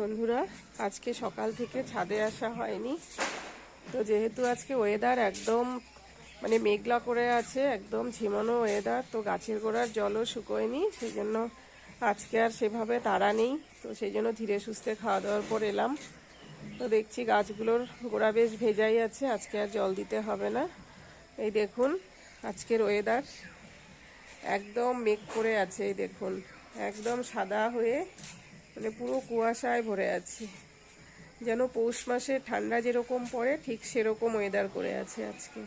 বন্ধুরা, আজকে সকাল থেকে ছাদে আসা হয়নি। তো যেহেতু আজকে ওয়েদার একদম মানে মেঘলা করে আছে, একদম ঝিমানো ওয়েদার তো গাছের গোড়ার জলও শুকোয়নি সেই জন্য আজকে আর সেভাবে তাড়া নেই। তো সেই জন্য ধীরে সুস্থে খাওয়া দাওয়ার পর এলাম। তো দেখছি গাছগুলোর গোড়া বেশ ভেজাই আছে, আজকে আর জল দিতে হবে না। এই দেখুন, আজকের ওয়েদার একদম মেঘ করে আছে, এই দেখুন, একদম সাদা হয়ে মানে পুরো কুয়াশায় ভরে আছে। যেন পৌষ মাসে ঠান্ডা যেরকম পড়ে, ঠিক সেরকম ওয়েদার করে আছে আজকে।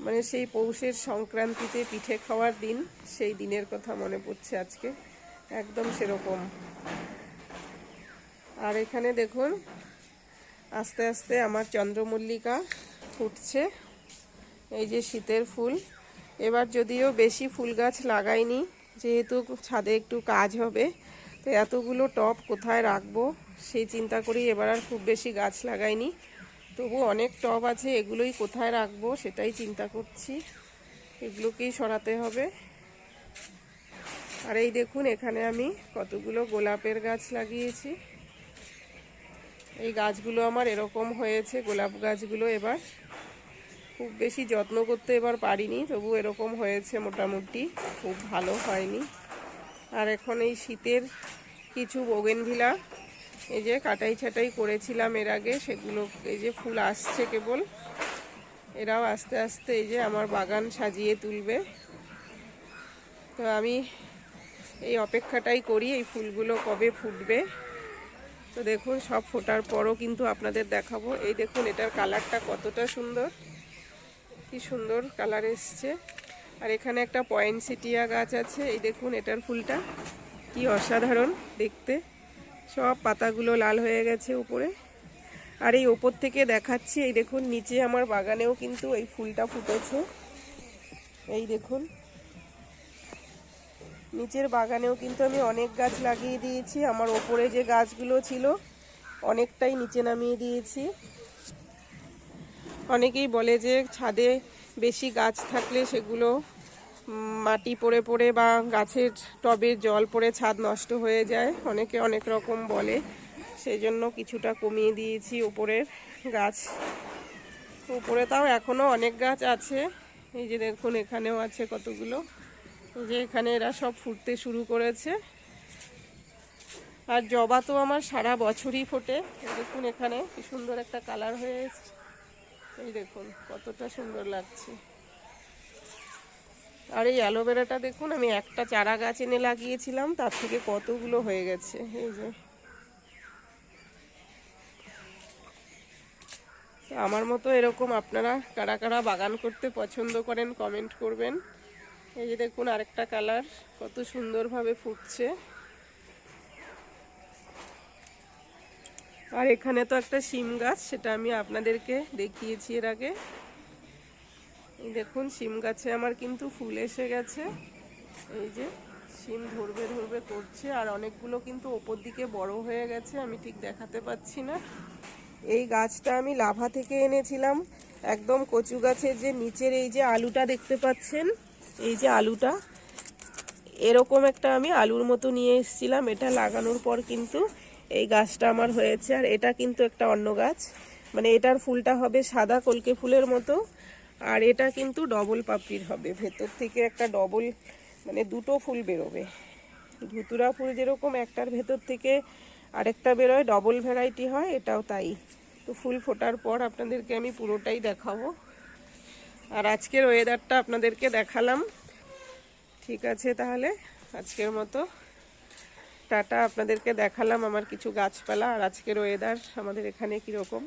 মানে সেই পৌষের সংক্রান্তিতে পিঠে খাওয়ার দিন, সেই দিনের কথা মনে পড়ছে আজকে। একদম সেরকম। আর এখানে দেখুন, আস্তে আস্তে আমার চন্দ্রমল্লিকা ফুটছে। এই যে শীতের ফুল। এবার যদিও বেশি ফুল গাছ লাগাইনি যেহেতু ছাদে একটু কাজ হবে, তো এতগুলো টব কোথায় রাখব সেই চিন্তা করেই এবার আর খুব বেশি গাছ লাগাইনি। তবু অনেক টব আছে, এগুলোই কোথায় রাখব সেটাই চিন্তা করছি। এগুলোকেই সরাতে হবে। আর এই দেখুন, এখানে আমি কতগুলো গোলাপের গাছ লাগিয়েছি। এই গাছগুলো আমার এরকম হয়েছে, গোলাপ গাছগুলো এবার খুব বেশি যত্ন করতে এবার পারিনি, তবু এরকম হয়েছে মোটামুটি, খুব ভালো হয়নি। আর এখন এই শীতের কিছু বোগেনভিলা, এই যে কাটাই ছাটাই করেছিলাম এর আগে, সেগুলো, এই যে ফুল আসছে কেবল, এরাও আস্তে আস্তে এই যে আমার বাগান সাজিয়ে তুলবে। তো আমি এই অপেক্ষাটাই করি, এই ফুলগুলো কবে ফুটবে। তো দেখুন, সব ফোটার পরও কিন্তু আপনাদের দেখাবো। এই দেখুন, এটার কালারটা কতটা সুন্দর। কি সুন্দর কালার এসছে। আর এখানে একটা পয়েন্টসিটিয়া গাছ আছে। এই দেখুন, এটার ফুলটা কি অসাধারণ দেখতে। সব পাতাগুলো লাল হয়ে গেছে উপরে। আর এই ওপর থেকে দেখাচ্ছি, এই দেখুন, নিচে আমার বাগানেও কিন্তু এই ফুলটা ফুটেছে। এই দেখুন, নিচের বাগানেও কিন্তু আমি অনেক গাছ লাগিয়ে দিয়েছি। আমার ওপরে যে গাছগুলো ছিল, অনেকটাই নিচে নামিয়ে দিয়েছি। অনেকেই বলে যে ছাদে বেশি গাছ থাকলে সেগুলো মাটি পড়ে পড়ে বা গাছের টবের জল পড়ে ছাদ নষ্ট হয়ে যায়। অনেকে অনেক রকম বলে। সেই জন্য কিছুটা কমিয়ে দিয়েছি উপরের গাছ। উপরে তাও এখনও অনেক গাছ আছে। এই যে দেখুন, এখানেও আছে কতগুলো। যে এখানে এরা সব ফুটতে শুরু করেছে। আর জবা তো আমার সারা বছরই ফোটে। দেখুন এখানে, কি সুন্দর একটা কালার হয়ে এই দেখুন, কতটা সুন্দর লাগছে। আর এই অ্যালোভেরাটা দেখুন, আমি একটা চারা গাছ এনে লাগিয়েছিলাম, তার থেকে কতগুলো হয়ে গেছে, এই যে। আমার মতো এরকম আপনারা কারা কারা বাগান করতে পছন্দ করেন কমেন্ট করবেন। এই যে দেখুন, আরেকটা কালার, কত সুন্দরভাবে ফুটছে। আর এখানে তো একটা শিম গাছ, সেটা আমি আপনাদেরকে দেখিয়েছি এর আগে। দেখুন, শিম গাছে আমার কিন্তু ফুল এসে গেছে। এই যে, শিম ধরবে ধরবে করছে, আর অনেকগুলো কিন্তু ওপর দিকে বড় হয়ে গেছে, আমি ঠিক দেখাতে পাচ্ছি না। এই গাছটা আমি লাভা থেকে এনেছিলাম, একদম কচু গাছের যে নিচের এই যে আলুটা দেখতে পাচ্ছেন, এই যে আলুটা। এরকম একটা আমি আলুর মতো নিয়ে এসেছিলাম, এটা লাগানোর পর কিন্তু এই গাছটা আমার হয়েছে, আর এটা কিন্তু একটা অন্য গাছ। মানে এটার ফুলটা হবে সাদা কলকে ফুলের মতো, আর এটা কিন্তু ডবল পাপড়ির হবে। ভেতর থেকে একটা ডবল মানে দুটো ফুল বেরোবে। ধুতুরা ফুল যেরকম, একটার ভেতর থেকে আরেকটা বেরোয়, ডবল ভ্যারাইটি হয়, এটাও তাই। তো ফুল ফোটার পর আপনাদেরকে আমি পুরোটাই দেখাবো। আর আজকের ওয়েদারটা আপনাদেরকে দেখালাম। ঠিক আছে তাহলে, আজকের মতো। টাটা আপনাদেরকে দেখালাম আমার কিছু গাছপালা আর আজকের ওয়েদার আমাদের এখানে কীরকম।